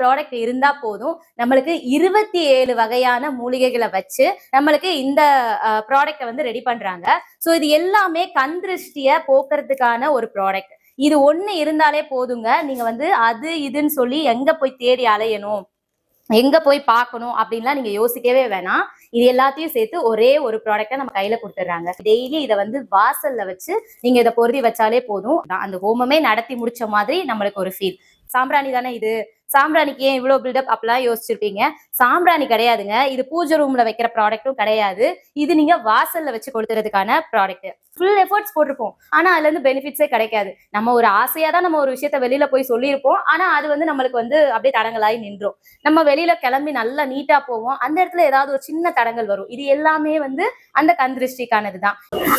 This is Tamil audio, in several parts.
ப்ராடக்ட் இருந்தா போதும். நம்மளுக்கு இருபத்தி ஏழு வகையான மூலிகைகளை வச்சு நம்மளுக்கு இந்த ப்ராடக்ட்டை வந்து ரெடி பண்றாங்க. ஸோ இது எல்லாமே கந்திருஷ்டிய போக்குறதுக்கான ஒரு ப்ராடக்ட் இது ஒண்ணு இருந்தாலே போதுங்க. நீங்க வந்து அது இதுன்னு சொல்லி எங்க போய் தேடி அலையணும்? எங்க போய் பார்க்கணும்? அப்படின்லாம் நீங்க யோசிக்கவே வேணாம். இது எல்லாத்தையும் சேர்த்து ஒரே ஒரு ப்ராடக்ட்டை நம்ம கையில கொடுத்துட்றாங்க. டெய்லி இதை வந்து வாசல்ல வச்சு நீங்க இதை பொருதி வச்சாலே போதும். அந்த ஹோமமே நடத்தி முடிச்ச மாதிரி நம்மளுக்கு ஒரு ஃபீல் சாம்பிராணி தானே இது? சாம்பிராணிக்கு ஏன் இவ்வளவு பில்டப் அப்படிலாம் யோசிச்சிருப்பீங்க? சாம்பிராணி கிடையாதுங்க. இது பூஜை ரூம்ல வைக்கிற ப்ராடக்ட்டும் கிடையாது. இது நீங்க வாசல்ல வச்சு கொடுத்துறதுக்கான ப்ராடக்ட் ஃபுல் எஃபர்ட்ஸ் போட்டிருப்போம். ஆனா அதுல இருந்து பெனிஃபிட்ஸே கிடைக்காது. நம்ம ஒரு ஆசையா தான் நம்ம ஒரு விஷயத்த வெளியில போய் சொல்லியிருப்போம். ஆனா அது வந்து நம்மளுக்கு வந்து அப்படியே தடங்களாகி நின்றோம். நம்ம வெளியில கிளம்பி நல்லா நீட்டா போவோம். அந்த இடத்துல ஏதாவது ஒரு சின்ன தடங்கள் வரும். இது எல்லாமே வந்து அந்த கந்திருஷ்டிக்கானது தான்.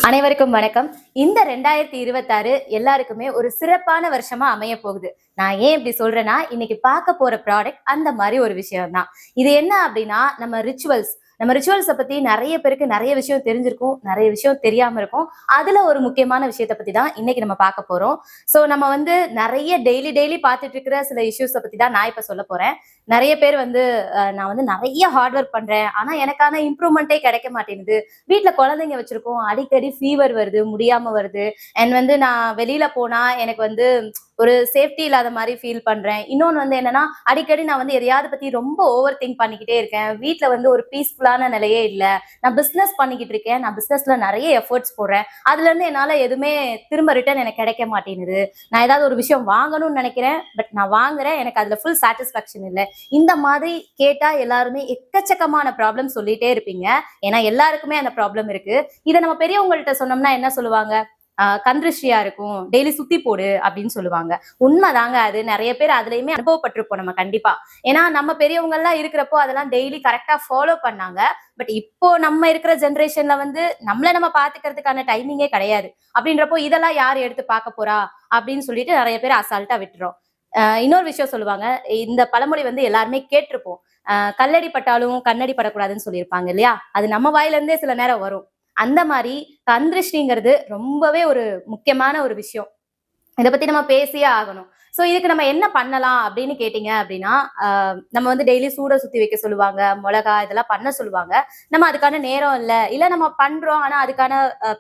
அனைவருக்கும் வணக்கம். இந்த ரெண்டாயிரத்தி இருபத்தாறு எல்லாருக்குமே ஒரு சிறப்பான வருஷமா அமைய போகுது. நான் ஏன் இப்படி சொல்றேன்னா இன்னைக்கு பார்க்க போற ப்ராடக்ட் அந்த மாதிரி ஒரு விஷயம் தான் இது என்ன அப்படின்னா நம்ம ரிச்சுவல்ஸ் நம்ம ரிச்சுவல்ஸை பத்தி நிறைய பேருக்கு நிறைய விஷயம் தெரிஞ்சிருக்கும் நிறைய விஷயம் தெரியாம இருக்கும். அதுல ஒரு முக்கியமான விஷயத்தை பத்தி தான் இன்னைக்கு நம்ம பார்க்க போறோம். ஸோ நம்ம வந்து நிறைய டெய்லி டெய்லி பார்த்துட்டு இருக்கிற சில இஷ்யூஸை பத்தி தான் நான் இப்ப சொல்ல போறேன். நிறைய பேர் வந்து நான் வந்து நிறைய ஹார்ட் ஒர்க் பண்றேன். ஆனா எனக்கான இம்ப்ரூவ்மெண்ட்டே கிடைக்க மாட்டேங்குது. வீட்டுல குழந்தைங்க வச்சிருக்கோம். அடிக்கடி ஃபீவர் வருது முடியாம வருது. அண்ட் வந்து நான் வெளியில போனா எனக்கு வந்து ஒரு சேஃப்டி இல்லாத மாதிரி ஃபீல் பண்றேன். இன்னொன்னு வந்து என்னன்னா அடிக்கடி நான் வந்து எதையாவது பத்தி ரொம்ப ஓவர் திங்க் பண்ணிக்கிட்டே இருக்கேன். வீட்டில் வந்து ஒரு பீஸ்ஃபுல்லான நிலையே இல்லை. நான் பிஸ்னஸ் பண்ணிக்கிட்டு இருக்கேன். நான் பிஸ்னஸ்ல நிறைய எஃபர்ட்ஸ் போடுறேன். அதுல இருந்து என்னால எதுவுமே திரும்ப ரிட்டர்ன் எனக்கு கிடைக்க மாட்டேங்குது. நான் ஏதாவது ஒரு விஷயம் வாங்கணும்னு நினைக்கிறேன். பட் நான் வாங்குறேன். எனக்கு அதுல ஃபுல் சாட்டிஸ்ஃபேக்ஷன் இல்லை. இந்த மாதிரி கேட்டா எல்லாருமே எக்கச்சக்கமான ப்ராப்ளம் சொல்லிட்டே இருப்பீங்க. ஏன்னா எல்லாருக்குமே அந்த ப்ராப்ளம் இருக்கு. இதை நம்ம பெரியவங்கள்ட்ட சொன்னோம்னா என்ன சொல்லுவாங்க? ஆஹ் கந்திருஷ்டியா இருக்கும். டெய்லி சுத்தி போடு அப்படின்னு சொல்லுவாங்க. உண்மைதாங்க அது. நிறைய பேர் அதுலயுமே அனுபவப்பட்டிருப்போம் நம்ம கண்டிப்பா. ஏன்னா நம்ம பெரியவங்க எல்லாம் இருக்கிறப்போ அதெல்லாம் டெய்லி கரெக்டா ஃபாலோ பண்ணாங்க. பட் இப்போ நம்ம இருக்கிற ஜென்ரேஷன்ல வந்து நம்மள நம்ம பாத்துக்கிறதுக்கான டைமிங்கே கிடையாது. அப்படின்றப்போ இதெல்லாம் யார் எடுத்து பார்க்க போறா? அப்படின்னு சொல்லிட்டு நிறைய பேர் அசால்ட்டா விட்டுறோம். இன்னொரு விஷயம் சொல்லுவாங்க இந்த பழமொழி வந்து எல்லாருமே கேட்டிருப்போம். ஆஹ் கல்லடி பட்டாலும் கண்ணடி படக்கூடாதுன்னு சொல்லியிருப்பாங்க இல்லையா? அது நம்ம வாயில இருந்தே சில நேரம் வரும். அந்த மாதிரி கந்திருஷ்டிங்கிறது ரொம்பவே ஒரு முக்கியமான ஒரு விஷயம். இதை பத்தி நம்ம பேசியே ஆகணும். ஸோ இதுக்கு நம்ம என்ன பண்ணலாம் அப்படின்னு கேட்டிங்க அப்படின்னா ஆஹ் நம்ம வந்து டெய்லி சூட சுத்தி வைக்க சொல்லுவாங்க மிளகா இதெல்லாம் பண்ண சொல்லுவாங்க. நம்ம அதுக்கான நேரம் இல்லை. இல்லை நம்ம பண்றோம் ஆனா அதுக்கான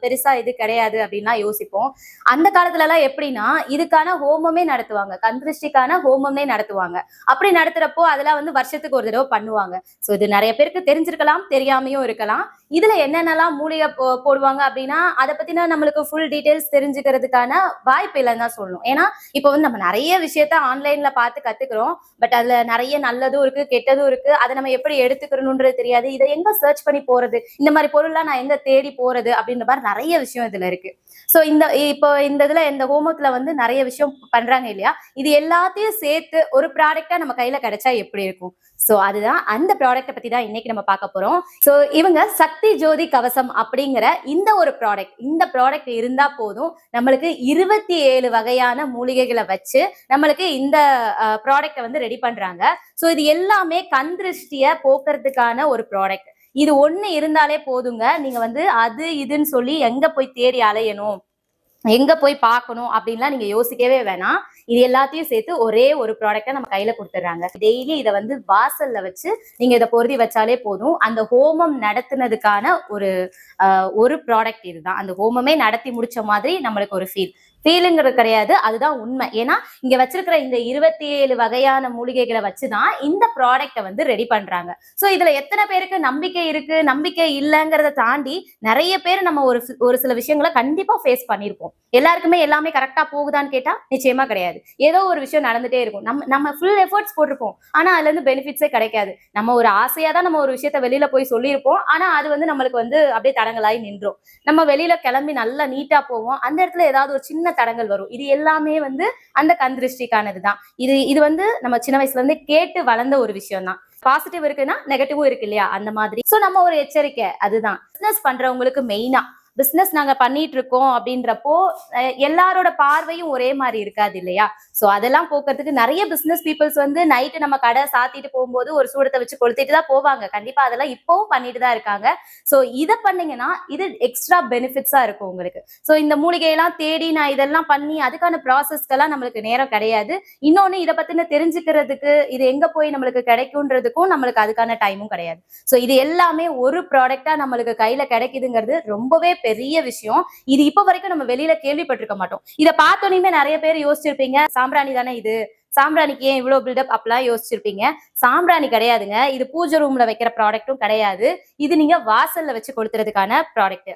பெருசாக பெருசா இது கிடையாது அப்படின்லாம் யோசிப்போம். அந்த காலத்துல எல்லாம் எப்படின்னா இதுக்கான ஹோமமே நடத்துவாங்க. கந்திருஷ்டிக்கான ஹோமமே நடத்துவாங்க. அப்படி நடத்துறப்போ அதெல்லாம் வந்து வருஷத்துக்கு ஒரு தடவை பண்ணுவாங்க. ஸோ இது நிறைய பேருக்கு தெரிஞ்சிருக்கலாம் தெரியாமையும் இருக்கலாம். இதுல என்னென்னலாம் மூலிகை போ போடுவாங்க அப்படின்னா அதை பத்தின நம்மளுக்கு ஃபுல் டீடைல்ஸ் தெரிஞ்சுக்கிறதுக்கான வாய்ப்பு இல்லைன்னு தான் சொல்லணும். ஏன்னா இப்போ வந்து நம்ம நிறைய நிறைய விஷயத்த ஆன்லைன்ல பார்த்து கத்துக்கிறோம். பட் அதுல நிறைய நல்லதும் இருக்கு கெட்டதும் இருக்கு. அதை நம்ம எப்படி எடுத்துக்கணும்ன்றது தெரியாது. இதை எங்க சர்ச் பண்ணி போறது? இந்த மாதிரி பொருள்லாம் நான் எங்க தேடி போறது? அப்படின்ற மாதிரி நிறைய விஷயம் இதுல இருக்கு. ஸோ இந்த இப்போ இந்த இதுல இந்த ஹோமத்துல வந்து நிறைய விஷயம் பண்றாங்க இல்லையா? இது எல்லாத்தையும் சேர்த்து ஒரு ப்ராடக்டா நம்ம கையில கிடைச்சா எப்படி இருக்கும்? ஸோ அதுதான் அந்த ப்ராடக்ட்டை பற்றி தான் இன்னைக்கு நம்ம பார்க்க போகிறோம் ஸோ இவங்க சக்தி ஜோதி கவசம் அப்படிங்கிற இந்த ஒரு ப்ராடக்ட் இந்த ப்ராடக்ட் இருந்தால் போதும் நம்மளுக்கு இருபத்தி ஏழு வகையான மூலிகைகளை வச்சு நம்மளுக்கு இந்த ப்ராடக்ட்டை வந்து ரெடி பண்ணுறாங்க ஸோ இது எல்லாமே கண் திருஷ்டியை போக்குறதுக்கான ஒரு ப்ராடக்ட் இது ஒன்று இருந்தாலே போதுங்க. நீங்கள் வந்து அது இதுன்னு சொல்லி எங்கே போய் தேடி அலையணும்? எங்க போய் பார்க்கணும் அப்படின்லாம் நீங்க யோசிக்கவே வேணாம். இது எல்லாத்தையும் சேர்த்து ஒரே ஒரு ப்ராடக்ட்டை நம்ம கையில கொடுத்துட்றாங்க. டெய்லி இதை வந்து வாசல்ல வச்சு நீங்க இதை பொருதி வச்சாலே போதும். அந்த ஹோமம் நடத்துனதுக்கான ஒரு ஆஹ், ஒரு ப்ராடக்ட் இதுதான் அந்த ஹோமமே நடத்தி முடிச்ச மாதிரி நம்மளுக்கு ஒரு ஃபீல் ஃபீலுங்கிறது கிடையாது. அதுதான் உண்மை. ஏன்னா இங்க வச்சிருக்கிற இந்த இருபத்தி ஏழு வகையான மூலிகைகளை வச்சுதான் இந்த ப்ராடக்ட்டை வந்து ரெடி பண்றாங்க. ஸோ இதுல எத்தனை பேருக்கு நம்பிக்கை இருக்கு? நம்பிக்கை இல்லைங்கிறத தாண்டி நிறைய பேர் நம்ம ஒரு ஒரு சில விஷயங்களை கண்டிப்பா ஃபேஸ் பண்ணியிருப்போம் எல்லாருக்குமே எல்லாமே கரெக்டா போகுதான்னு கேட்டா நிச்சயமா கிடையாது. ஏதோ ஒரு விஷயம் நடந்துட்டே இருக்கும். நம்ம நம்ம ஃபுல் எஃபர்ட்ஸ் போட்டிருப்போம். ஆனா அதுல இருந்து பெனிஃபிட்ஸே கிடைக்காது. நம்ம ஒரு ஆசையா தான் நம்ம ஒரு விஷயத்த வெளியில போய் சொல்லியிருப்போம். ஆனா அது வந்து நம்மளுக்கு வந்து அப்படியே தடங்களாகி நின்றோம். நம்ம வெளியில கிளம்பி நல்லா நீட்டா போவோம். அந்த இடத்துல ஏதாவது ஒரு சின்ன தடங்கள் வரும். இது எல்லாமே வந்து அந்த கந்திருஷ்டிக்கானது தான் இது இது வந்து நம்ம சின்ன வயசுல இருந்தே கேட்டு வளர்ந்த ஒரு விஷயம் தான் பாசிட்டிவ் இருக்குன்னா நெகட்டிவும் இருக்கு இல்லையா? அந்த மாதிரி. சோ நம்ம ஒரு எச்சரிக்கை அதுதான். பிசினஸ் பண்றவங்களுக்கு மெயினா பிஸ்னஸ் நாங்க பண்ணிட்டு இருக்கோம் அப்படின்றப்போ எல்லாரோட பார்வையும் ஒரே மாதிரி இருக்காது இல்லையா? சோ அதெல்லாம் போக்குறதுக்கு நிறைய பிசினஸ் பீப்புள்ஸ் வந்து நைட்டு நம்ம கடை சாத்திட்டு போகும்போது ஒரு சூடத்தை வச்சு கொளுத்திட்டு தான் போவாங்க. கண்டிப்பா அதெல்லாம் இப்பவும் பண்ணிட்டு தான் இருக்காங்க. சோ இதை பண்ணீங்கன்னா இது எக்ஸ்ட்ரா பெனிஃபிட்ஸா இருக்கும் உங்களுக்கு. சோ இந்த மூலிகையெல்லாம் தேடி நான் இதெல்லாம் பண்ணி அதுக்கான ப்ராசஸ்க்கெல்லாம் நம்மளுக்கு நேரம் கிடையாது. இன்னொன்னு இதை பத்தின தெரிஞ்சுக்கிறதுக்கு இது எங்க போய் நம்மளுக்கு கிடைக்கும்ன்றதுக்கும் நம்மளுக்கு அதுக்கான டைமும் கிடையாது. சோ இது எல்லாமே ஒரு ப்ராடக்டா நம்மளுக்கு கையில கிடைக்குதுங்கிறது ரொம்பவே பெரிய பெரிய விஷயம். இது இப்ப வரைக்கும் நம்ம வெளியில கேள்விப்பட்டிருக்க மாட்டோம். இதை பார்த்தோன்னே நிறைய பேர் யோசிச்சிருப்பீங்க சாம்பிராணி தானே இது? சாம்பிராணிக்கு ஏன் இவ்வளவு பில்டப் அப்பெல்லாம் யோசிச்சிருப்பீங்க. சாம்பிராணி கிடையாதுங்க. இது பூஜை ரூம்ல வைக்கிற ப்ராடக்ட்டும் கிடையாது. இது நீங்க வாசல்ல வச்சு கொடுத்துறதுக்கான ப்ராடக்ட்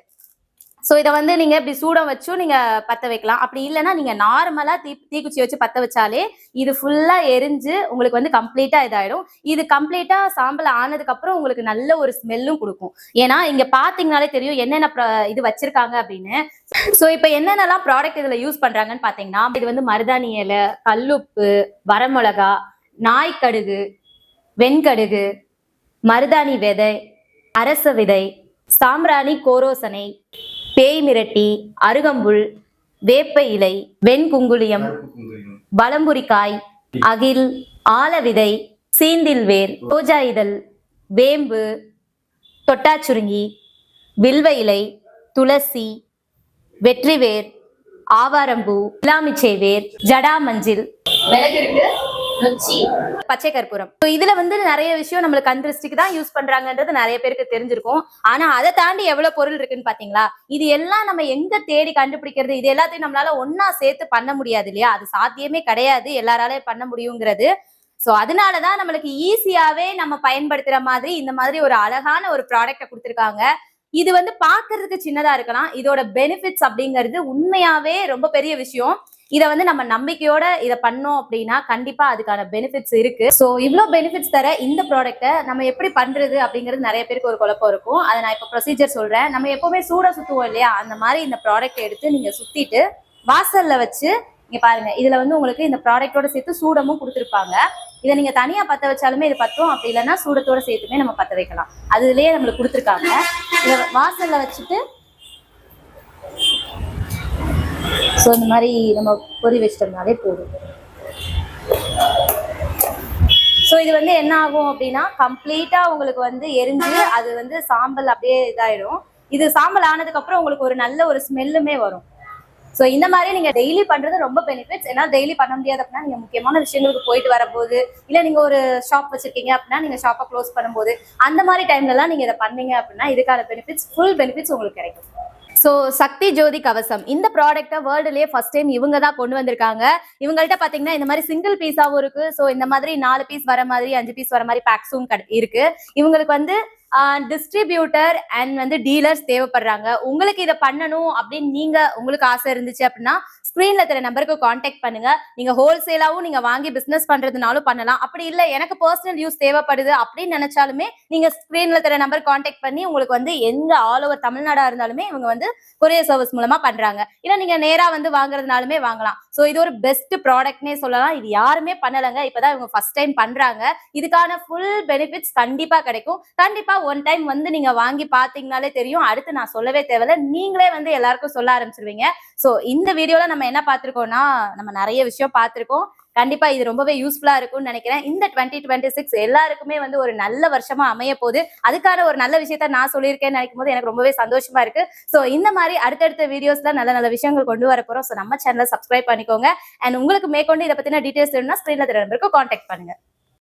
சோ இதை வந்து நீங்க இப்படி சூடம் வச்சும் நீங்க பத்த வைக்கலாம். அப்படி இல்லைன்னா நீங்க நார்மலா தீ தீக்குச்சி வச்சு பத்த வச்சாலே இது ஃபுல்லா எரிஞ்சு உங்களுக்கு வந்து கம்ப்ளீட்டா இதாயிடும். இது கம்ப்ளீட்டா சாம்பல் ஆனதுக்கு அப்புறம் உங்களுக்கு நல்ல ஒரு ஸ்மெல்லும் கொடுக்கும். ஏன்னா இங்க பாத்தீங்கனாலே தெரியும் என்னென்ன இது வச்சிருக்காங்க அப்படின்னு. சோ இப்போ என்னென்னலாம் ப்ராடக்ட் இதுல யூஸ் பண்றாங்கன்னு பாத்தீங்கன்னா இது வந்து மருதாணி இலை கல்லுப்பு வரமிளகா நாய்க்கடுகு வெண்கடுகு மருதாணி விதை அரச விதை சாம்பிராணி கோரோசனை பேய் மிரட்டி அருகம்புல் வேப்ப இலை வெண்குங்குளியம் பலம்புரிக்காய் அகில் ஆலவிதை சீந்தில் வேர் ரோஜா இதழ் வேம்பு தொட்டாச்சுருங்கி வில்வ இலை துளசி வெற்றிவேர் ஆவாரம்பூ இலாமிச்சை வேர் ஜடாமஞ்சில் மிளகு இருக்கு. பச்சை கற்பூரம். இதுல வந்து நிறைய விஷயம் நம்மளுக்கு கந்திருஷ்டிக்கு தான் யூஸ் பண்றாங்கன்றது நிறைய பேருக்கு தெரிஞ்சிருக்கும். ஆனா அதை தாண்டி எவ்வளவு பொருள் இருக்குன்னு பாத்தீங்களா? இது எல்லாம் நம்ம எங்க தேடி கண்டுபிடிக்கிறது? இது எல்லாத்தையும் நம்மளால ஒன்னா சேர்த்து பண்ண முடியாது இல்லையா? அது சாத்தியமே கிடையாது. எல்லாராலே பண்ண முடியுங்கிறது. சோ அதனாலதான் நம்மளுக்கு ஈஸியாவே நம்ம பயன்படுத்துற மாதிரி இந்த மாதிரி ஒரு அழகான ஒரு ப்ராடக்ட கொடுத்துருக்காங்க. இது வந்து பாக்குறதுக்கு சின்னதா இருக்கலாம். இதோட பெனிஃபிட்ஸ் அப்படிங்கிறது உண்மையாவே ரொம்ப பெரிய விஷயம். இதை வந்து நம்ம நம்பிக்கையோட இதை பண்ணோம் அப்படின்னா கண்டிப்பா அதுக்கான பெனிஃபிட்ஸ் இருக்கு. ஸோ இவ்வளோ பெனிஃபிட்ஸ் தர இந்த ப்ராடக்ட்டை நம்ம எப்படி பண்றது அப்படிங்கிறது நிறைய பேருக்கு ஒரு குழப்பம் இருக்கும். அதை நான் இப்போ ப்ரொசீஜர் சொல்றேன். நம்ம எப்பவுமே சூட சுத்துவோம் இல்லையா? அந்த மாதிரி இந்த ப்ராடக்ட் எடுத்து நீங்க சுத்திட்டு வாசல்ல வச்சு இங்க பாருங்க. இதுல வந்து உங்களுக்கு இந்த ப்ராடக்டோட சேர்த்து சூடமும் கொடுத்துருப்பாங்க. இதை நீங்க தனியா பத்த வச்சாலுமே இது பத்தும். அப்படி இல்லைன்னா சூடத்தோட சேர்த்துமே நம்ம பத்த வைக்கலாம். அதுலயே நம்மளுக்கு கொடுத்துருக்காங்க. இதை வாசல்ல வச்சுட்டு ஸோ இந்த மாதிரி நம்ம பொறி வச்சிட்டோம்னாலே போதும். ஸோ இது வந்து என்ன ஆகும் அப்படின்னா கம்ப்ளீட்டா உங்களுக்கு வந்து எரிஞ்சு அது வந்து சாம்பல் அப்படியே இதாயிடும். இது சாம்பல் ஆனதுக்கப்புறம் உங்களுக்கு ஒரு நல்ல ஒரு ஸ்மெல்லுமே வரும். ஸோ இந்த மாதிரி நீங்க டெய்லி பண்றது ரொம்ப பெனிஃபிட்ஸ் ஏன்னா டெய்லி பண்ண முடியாது அப்படின்னா நீங்க முக்கியமான விஷயங்களுக்கு போயிட்டு வரபோது இல்ல நீங்க ஒரு ஷாப் வச்சிருக்கீங்க அப்படின்னா நீங்க ஷாப்பை க்ளோஸ் பண்ணும்போது அந்த மாதிரி டைம்ல எல்லாம் நீங்க இதை பண்ணீங்க அப்படின்னா இதுக்கான பெனிஃபிட்ஸ் ஃபுல் பெனிஃபிட்ஸ் உங்களுக்கு கிடைக்கும். ஸோ சக்தி ஜோதி கவசம். இந்த ப்ராடக்ட்டை வேர்ல்டுலேயே ஃபர்ஸ்ட் டைம் இவங்க தான் கொண்டு வந்திருக்காங்க. இவங்கள்ட்ட பார்த்தீங்கன்னா இந்த மாதிரி சிங்கிள் பீஸாவும் இருக்கு. ஸோ இந்த மாதிரி நாலு பீஸ் வர மாதிரி அஞ்சு பீஸ் வர மாதிரி பேக்ஸும் இருக்கு. இவங்களுக்கு வந்து டிஸ்ட்ரிபியூட்டர் அண்ட் வந்து டீலர்ஸ் தேவைப்படுறாங்க. உங்களுக்கு இதை பண்ணணும் அப்படின்னு நீங்க உங்களுக்கு ஆசை இருந்துச்சு அப்படின்னா ஸ்க்ரீன்ல தெரிய நம்பருக்கு காண்டாக்ட் பண்ணுங்க. நீங்க ஹோல்சேலாவும் நீங்க வாங்கி பிசினஸ் பண்றதுனாலும் பண்ணலாம். அப்படி இல்லை எனக்கு பர்சனல் யூஸ் தேவைப்படுது அப்படின்னு நினைச்சாலுமே நீங்க ஸ்க்ரீன்ல தெரிய நம்பர் காண்டாக்ட் பண்ணி உங்களுக்கு வந்து எந்த ஆல் ஓவர் தமிழ்நாடா இருந்தாலுமே இவங்க வந்து கொரியர் சர்வீஸ் மூலமா பண்றாங்க. இல்ல நீங்க நேரா வந்து வாங்குறதுனாலுமே வாங்கலாம். சோ இது ஒரு பெஸ்ட் ப்ராடக்ட்னே சொல்லலாம். இது யாருமே பண்ணலங்க. இப்பதான் இவங்க ஃபர்ஸ்ட் டைம் பண்றாங்க. இதுக்கான ஃபுல் பெனிஃபிட்ஸ் கண்டிப்பா கிடைக்கும். கண்டிப்பா ஒன் டைம் வந்து நீங்க வாங்கி பாத்தீங்கனாலே தெரியும். அடுத்து நான் சொல்லவே தேவையில்ல. நீங்களே வந்து எல்லாருக்கும் சொல்ல ஆரம்பிச்சிருவீங்க. சோ இந்த வீடியோல நம்ம என்ன பார்த்திருக்கோம்னா நம்ம நிறைய விஷயம் பார்த்திருக்கோம் கண்டிப்பா இது ரொம்பவே யூஸ்ஃபுல்லா இருக்கும்னு நினைக்கிறேன். இந்த டுவெண்ட்டி டுவெண்ட்டி சிக்ஸ் எல்லாருக்குமே வந்து ஒரு நல்ல வருஷமா அமைய போகுது. அதுக்கான ஒரு நல்ல விஷயத்த நான் சொல்லியிருக்கேன்னு நினைக்கும் போது எனக்கு ரொம்பவே சந்தோஷமா இருக்கு. ஸோ இந்த மாதிரி அடுத்தடுத்த வீடியோஸ்ல நல்ல நல்ல விஷயங்கள் கொண்டு வர போறோம். ஸோ நம்ம சேனலை சப்ஸ்கிரைப் பண்ணிக்கோங்க. அண்ட் உங்களுக்கு மேற்கொண்டு இதை பத்தின டீடைல்ஸ் வேணும்னா ஸ்கிரீன்ல திரும்ப காண்டாக்ட் பண்ணுங்க.